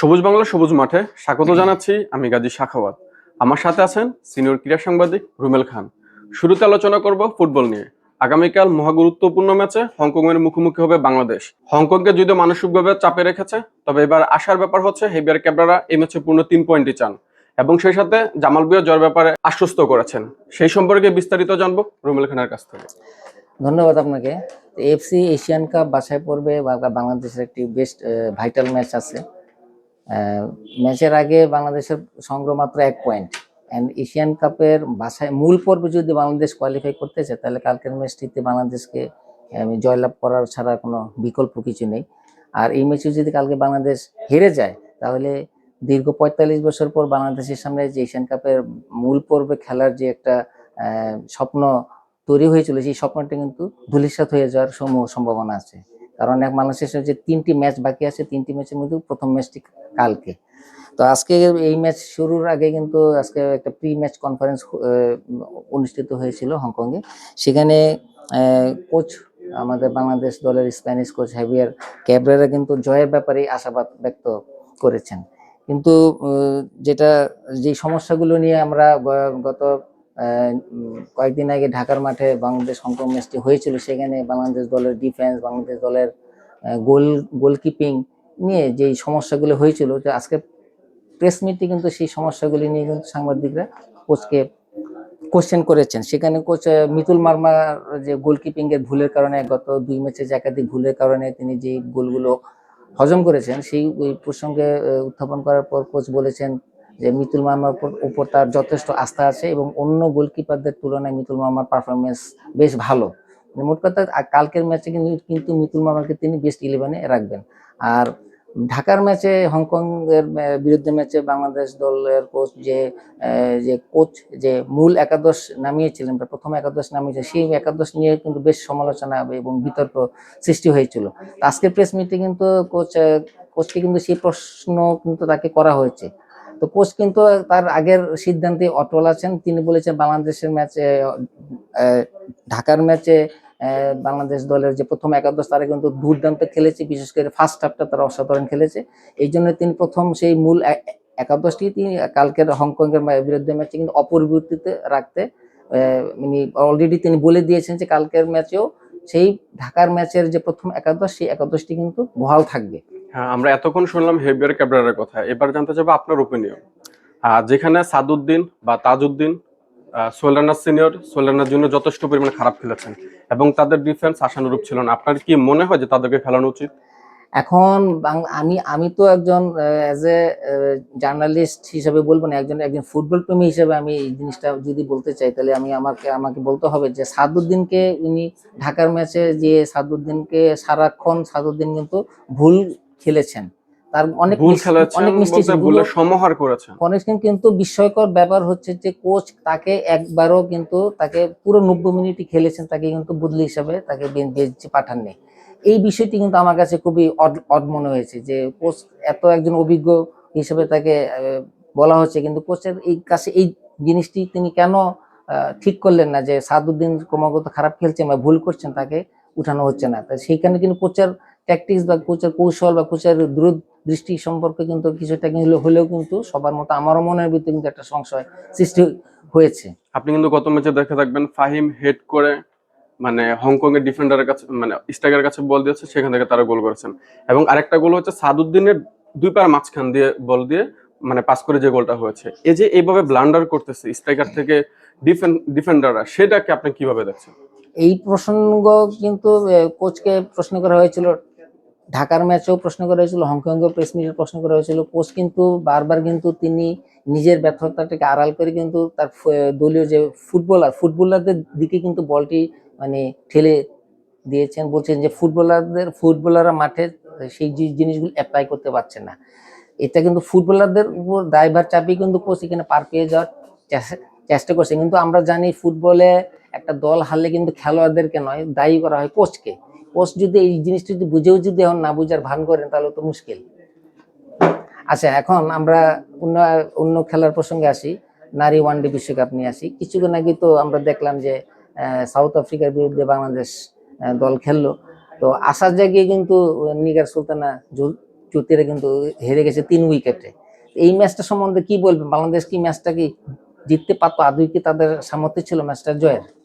সবুজ বাংলা, সবুজ মাঠে স্বাগত জানাচ্ছি আমি গাজী শাখাওয়াত। আমার সাথে আছেন সিনিয়র ক্রীড়া সাংবাদিক রুমেল খান। শুরুতে আলোচনা করব ফুটবল নিয়ে। আগামীকাল মহা গুরুত্বপূর্ণ ম্যাচে হংকং এর মুখোমুখি হবে বাংলাদেশ। হংকংকে যদিও মানসিকভাবে চাপে রেখেছে, তবে এবার আসার ব্যাপার হচ্ছে হেবিয়ার ক্যাবরারা এই ম্যাচে পূর্ণ তিন পয়েন্টই চান এবং সেই সাথে জামাল বিও জয়ের ব্যাপারে আশ্বস্ত করেছেন। সেই সম্পর্কে বিস্তারিত জানব রুমেল খানের কাছ থেকে। ধন্যবাদ আপনাকে। এফসি এশিয়ান কাপ বাছাই পর্বে বাংলাদেশের একটি বেস্ট ভাইটাল ম্যাচ আছে। ম্যাচের আগে বাংলাদেশের সংগ্রহ মাত্র এক পয়েন্ট অ্যান্ড এশিয়ান কাপের বাছাই মূল পর্বে যদি বাংলাদেশ কোয়ালিফাই করতে চায় তাহলে কালকের ম্যাচটিতে বাংলাদেশকে জয়লাভ করার ছাড়া কোনো বিকল্প কিছু নেই। আর এই ম্যাচে যদি কালকে বাংলাদেশ হেরে যায়, তাহলে দীর্ঘ পঁয়তাল্লিশ বছর পর বাংলাদেশের সামনে যে এশিয়ান কাপের মূল পর্বে খেলার যে একটা স্বপ্ন তৈরি হয়েছিল সেই স্বপ্নটা কিন্তু ধূলিসাৎ হয়ে যাওয়ার সম্ভাবনা আছে। কারণ এক বাংলাদেশের যে তিনটি ম্যাচ বাকি আছে, তিনটি ম্যাচের মধ্যে প্রথম ম্যাচটি কালকে। তো আজকে এই ম্যাচ শুরুর আগে কিন্তু আজকে একটা প্রি ম্যাচ কনফারেন্স অনুষ্ঠিত হয়েছিল হংকংয়ে। সেখানে কোচ আমাদের বাংলাদেশ দলের স্প্যানিশ কোচ হ্যাভিয়ার ক্যাবরেরা কিন্তু জয়ের ব্যাপারে আশাবাদ ব্যক্ত করেছেন। কিন্তু যেটা, যে সমস্যাগুলো নিয়ে আমরা গত কয়েকদিন আগে ঢাকার মাঠে বাংলাদেশ হংকং ম্যাচটি হয়েছিল। সেখানে বাংলাদেশ দলের ডিফেন্স বাংলাদেশ দলের গোল গোলকিপিং নিয়ে যে সমস্যাগুলো হয়েছিল যে আজকে প্রেস মিটে কিন্তু সেই সমস্যাগুলি নিয়ে কিন্তু সাংবাদিকরা কোচকে কোশ্চেন করেছেন। সেখানে কোচ মিতুল মার্মার যে গোলকিপিং এর ভুলের কারণে, গত দুই ম্যাচে যে একাধিক ভুলের কারণে তিনি যে গোলগুলো হজম করেছেন, সেই প্রসঙ্গে উত্থাপন করার পর কোচ বলেছেন যে মিতুল মার্মার উপর- তার যথেষ্ট আস্থা আছে এবং অন্য গোলকিপারদের তুলনায় মিতুল মার্মার পারফরমেন্স বেশ ভালো। মানে মোট কথা কালকের ম্যাচে কিন্তু কিন্তু মিতুল মার্মাকে তিনি বেস্ট ইলেভেনে রাখবেন। আর ঢাকার ম্যাচে হংকং এর বিরুদ্ধে ম্যাচে বাংলাদেশ দলের কোচ যে যে কোচ যে মূল একাদশ নামিয়েছিলেন প্রথম একাদশ নামিয়েছে, সেই একাদশ নিয়ে কিন্তু বেশ সমালোচনা এবং বিতর্ক সৃষ্টি হয়েছিল। আজকের প্রেস মিটে কিন্তু কোচ কোচকে কিন্তু সেই প্রশ্ন কিন্তু তাকে করা হয়েছে। তো কোচ কিন্তু তার আগের সিদ্ধান্তে অটল আছেন। তিনি বলেছেন বাংলাদেশের ম্যাচে ঢাকার ম্যাচে বাংলাদেশ দলের যে প্রথম একাদশ, তারা কিন্তু দুর্দান্ত খেলেছে। বিশেষ করে ফার্স্ট হাফটা তারা অসাধারণ খেলেছে। এই জন্য তিনি প্রথম সেই মূল একাদশটি তিনি কালকের হংকং এর বিরুদ্ধে ম্যাচে কিন্তু অপরিবর্তিত রাখতে মানে অলরেডি তিনি বলে দিয়েছেন যে কালকের ম্যাচেও সেই ঢাকার ম্যাচের যে প্রথম একাদশ, সেই একাদশটি কিন্তু বহাল থাকবে। হ্যাঁ আমরা এতক্ষণ শুনলাম হেভিয়ার ক্যাবরারের কথা। এবার জানতে চাবো আপনার ওপিনিয়ন যেখানে সাদউদ্দিন বা তাজউদ্দিন সোলানা সিনিয়র, সোলানার জন্য যথেষ্ট পরিমাণে খারাপ খেলেছেন এবং তাদের ডিফেন্স আশানুরূপ ছিল না। আপনার কি মনে হয় যে তাদেরকে খেলানো উচিত? এখন আমি আমি তো একজন অ্যাজ এ জার্নালিস্ট হিসেবে বলব না, একজন একজন ফুটবল প্রেমী হিসেবে আমি এই জিনিসটা যদি বলতে চাই, তাহলে আমি আমাকে আমাকে বলতে হবে যে সাদুদ্দিনকে উনি ঢাকার ম্যাচে যে সাদুদ্দিনকে সারাক্ষণ, সাদুদ্দিন কিন্তু ভুল খেলেছেন। তার অনেক অনেক মিস্টেক সমাহার করেছেন। কিন্তু বিস্ময়কর ব্যাপার হচ্ছে যে কোচ তাকে একবারও কিন্তু তাকে পুরো নব্বই মিনিটই খেলেছেন তাকে কিন্তু বদলি হিসাবে তাকে বেঞ্চে পাঠাননি। এই বিষয়টি কিন্তু আমার কাছে খুবই অড মনে হয়েছে যে কোচ এত একজন অভিজ্ঞ হিসেবে তাকে বলা হচ্ছে কিন্তু কোচের এই কাছে এই জিনিসটি তিনি কেন আহ, ঠিক করলেন না যে সাদুদ্দিন ক্রমাগত খারাপ খেলছেন বা ভুল করছেন তাকে উঠানো হচ্ছে না। তাই সেইখানে কিন্তু কোচের ট্যাকটিক্স বা কোচের কৌশল বা কোচের দূরদৃষ্টি সম্পর্কে কিন্তু কিছুটা কিন্তু হলেও কিন্তু সবার মতো আমারও মনের ভিতরে কিন্তু একটা সংশয় সৃষ্টি হয়েছে। আপনি কিন্তু গত ম্যাচে দেখে থাকবেন ফাহিম হেড করে মানে হংকং এর ডিফেন্ডারের কাছে মানে স্ট্রাইকারের কাছে বল দিয়েছে সেখান থেকে তারা গোল করেছেন। এবং আরেকটা গোল হচ্ছে সাদুদ্দিনের দুই পার মাঝখান দিয়ে বল দিয়ে মানে পাস করে যে গোলটা হয়েছে। এই যে এইভাবে ব্লান্ডার করতেছে স্ট্রাইকার থেকে ডিফেন্ডাররা সেটাকে আপনি কীভাবে দেখছেন? এই প্রসঙ্গ কিন্তু কোচকে প্রশ্ন করা হয়েছিল ঢাকার ম্যাচেও প্রশ্ন করা হয়েছিল হংকংয়েও প্রেস মিটে প্রশ্ন করা হয়েছিল কোচ কিন্তু বারবার কিন্তু তিনি নিজের ব্যর্থতাটাকে আড়াল করে কিন্তু তার দলীয় যে ফুটবলার ফুটবলারদের দিকে কিন্তু বলটি মানে ঠেলে দিয়েছেন, বলছেন যে ফুটবলারদের ফুটবলাররা মাঠে সেই জিনিসগুলো অ্যাপ্লাই করতে পারছে না। এটা কিন্তু ফুটবলারদের উপর দায়ভার চাপিয়ে কিন্তু কোচ এখানে পার পেয়ে যাওয়ার চেষ্টা করছে। কিন্তু আমরা জানি ফুটবলে একটা দল হারলে কিন্তু খেলোয়াড়দেরকে নয়, দায়ী করা হয় কোচকে কোচ যদি এই জিনিসটা যদি বুঝেও যদি এখন না বুঝার ভান করেন, তাহলে তো মুশকিল। আচ্ছা এখন আমরা অন্য অন্য খেলার প্রসঙ্গে আসি। নারী ওয়ানডে বিশ্বকাপ নিয়ে আসি। কিছুক্ষণ আগে তো আমরা দেখলাম যে সাউথ আফ্রিকার বিরুদ্ধে বাংলাদেশ দল খেললো। তো আসার জায়গায় কিন্তু নিগার সুলতানা জু- চুক্তিরা কিন্তু হেরে গেছে তিন উইকেটে। এই ম্যাচটা সম্বন্ধে কি বলবেন? বাংলাদেশ কি ম্যাচটা কি জিততে পারতো? আদৌ কি তাদের সামর্থ্য ছিল ম্যাচটা জয়ের?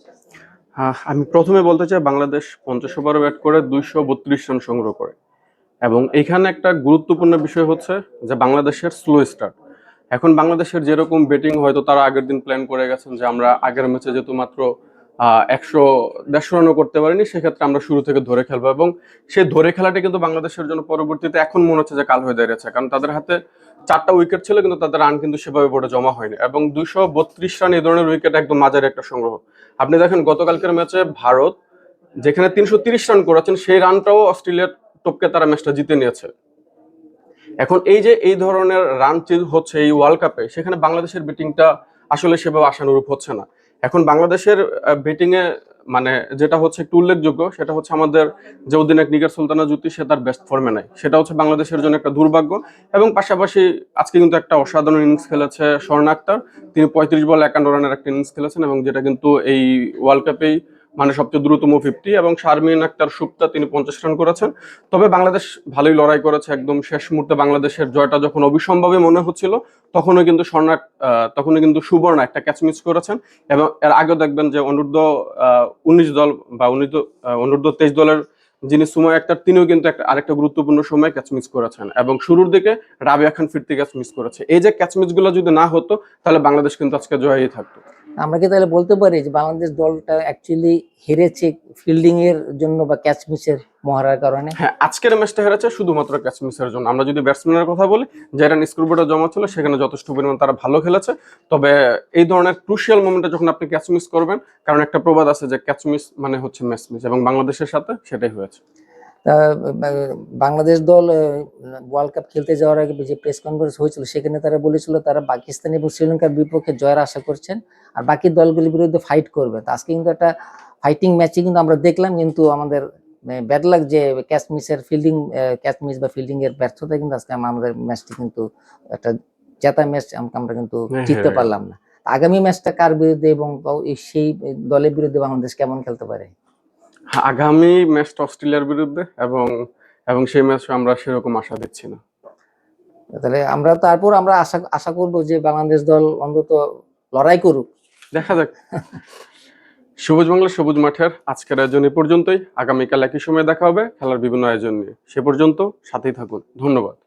আমি প্রথমে বলতে চাই, বাংলাদেশ পঞ্চাশ ওভার ব্যাট করে দুইশো বত্রিশ রান সংগ্রহ করে। এবং এখানে একটা গুরুত্বপূর্ণ বিষয় হচ্ছে যে বাংলাদেশের স্লো স্টার্ট এখন বাংলাদেশের যেরকম ব্যাটিং হয়তো তারা আগের দিন প্ল্যান করে গেছেন যে আমরা আগের ম্যাচে যেহেতু মাত্র একশো দেড়শো রানও করতে পারিনি, সেক্ষেত্রে আমরা শুরু থেকে ধরে খেলব। এবং সেই ধরে খেলাটা কিন্তু বাংলাদেশের জন্য পরবর্তীতে এখন মনে হচ্ছে যে কাল হয়ে দাঁড়িয়েছে, কারণ তাদের হাতে চারটা উইকেট ছিল, কিন্তু তাদের রান কিন্তু সেভাবে বোর্ডে জমা হয়নি। এবং দুইশো বত্রিশ রান এই ধরনের উইকেট একদম মাঝারি একটা সংগ্রহ। আপনি দেখেন, গতকালকের ম্যাচে ভারত যেখানে তিনশো তিরিশ রান করেছেন, সেই রানটাও অস্ট্রেলিয়ার টপকে তারা ম্যাচটা জিতে নিয়েছে। এখন এই যে এই ধরনের রান হচ্ছে এই ওয়ার্ল্ড কাপে সেখানে বাংলাদেশের ব্যাটিংটা আসলে সেভাবে আশানুরূপ হচ্ছে না। এখন বাংলাদেশের ব্যাটিং এ মানে যেটা হচ্ছে একটু উল্লেখযোগ্য, সেটা হচ্ছে আমাদের যে অধিনায়ক নিগার সুলতানা জ্যোতি সে তার বেস্ট ফর্মে নাই। সেটা হচ্ছে বাংলাদেশের জন্য একটা দুর্ভাগ্য এবং পাশাপাশি আজকে কিন্তু একটা অসাধারণ ইনিংস খেলেছে স্বর্ণ আক্তার। তিনি পঁয়ত্রিশ বল একান্ন রানের একটা ইনিংস খেলেছেন এবং যেটা কিন্তু এই ওয়ার্ল্ড কাপেই মানে সবচেয়ে দ্রুততম ফিফটি এবং শারমিন আক্তার সুপ্তা তিনি পঞ্চাশ রান করেছেন। তবে বাংলাদেশ ভালোই লড়াই করেছে একদম শেষ মুহূর্তে বাংলাদেশের জয়টা যখন অবিসম্ভাবী মনে হচ্ছিল, তখনও কিন্তু স্বর্ণা তখনও কিন্তু সুবর্ণা একটা ক্যাচ মিস করেছেন এবং এর আগেও দেখবেন যে অনূর্ধ্ব উনিশ দল বা অনূর্ধ্ব অনূর্ধ্ব তেইশ দলের যিনি সুময় আক্তার, তিনিও কিন্তু একটা, আরেকটা গুরুত্বপূর্ণ সময় ক্যাচ মিস করেছেন এবং শুরুর দিকে রাবিয়া খান ফিরতি ক্যাচ মিস করেছে। এই যে ক্যাচ মিসগুলো যদি না হতো, তাহলে বাংলাদেশ কিন্তু আজকে জয়ই থাকতো। আমরা কি তাহলে বলতে পারি যে বাংলাদেশ দলটা অ্যাকচুয়ালি হেরেছে ফিল্ডিং এর জন্য বা ক্যাচ মিসের মহারার কারণে? হ্যাঁ আজকের ম্যাচটা হেরেছে শুধুমাত্র ক্যাচ মিসের জন্য। আমরা যদি ব্যাটসম্যানের কথা বলি যে রান স্কোরবোর্ডে জমা ছিল, সেখানে যথেষ্ট পরিমাণ তারা ভালো খেলেছে। তবে এই ধরনের ক্রুশিয়াল মোমেন্টে যখন আপনি ক্যাচ মিস করবেন, কারণ একটা প্রবাদ আছে যে ক্যাচ মিস মানে হচ্ছে ম্যাচ মিস এবং বাংলাদেশের সাথে সেটাই হয়েছে। বাংলাদেশ দল ওয়ার্ল্ড কাপ খেলতে যাওয়ার আগে যে প্রেস কনফারেন্স হয়েছিল সেখানে তারা বলেছিল তারা পাকিস্তান এবং শ্রীলঙ্কার বিপক্ষে জয়ের আশা করছেন আর বাকি দলগুলির বিরুদ্ধে ফাইট করবে। তো আজকে কিন্তু একটা ফাইটিং ম্যাচে কিন্তু আমরা দেখলাম কিন্তু আমাদের ব্যাড লাগ যে ক্যাচ মিসের ফিল্ডিং ক্যাচ মিস বা ফিল্ডিং এর ব্যর্থতা কিন্তু আজকে আমাদের ম্যাচটি কিন্তু একটা জেতা ম্যাচ আমরা কিন্তু হ্যাঁ, জিততে হ্যাঁ। পারলাম না। আগামী ম্যাচটা কার বিরুদ্ধে এবং সেই দলের বিরুদ্ধে বাংলাদেশ কেমন খেলতে পারে? আগামী ম্যাচটা অস্ট্রেলিয়ার বিরুদ্ধে এবং এবং সেই ম্যাচে আমরা সেরকম আশা দিচ্ছি না। তাহলে আমরা তারপর আমরা আশা আশা করব যে বাংলাদেশ দল অন্তত লড়াই করুক। দেখা যাক। সবুজ বাংলা সবুজ মাঠের আজকের আয়োজন এ পর্যন্তই। আগামীকাল একই সময় দেখা হবে। খেলার বিভিন্ন আয়োজন নিয়ে। সে পর্যন্ত সাথেই থাকুন। ধন্যবাদ।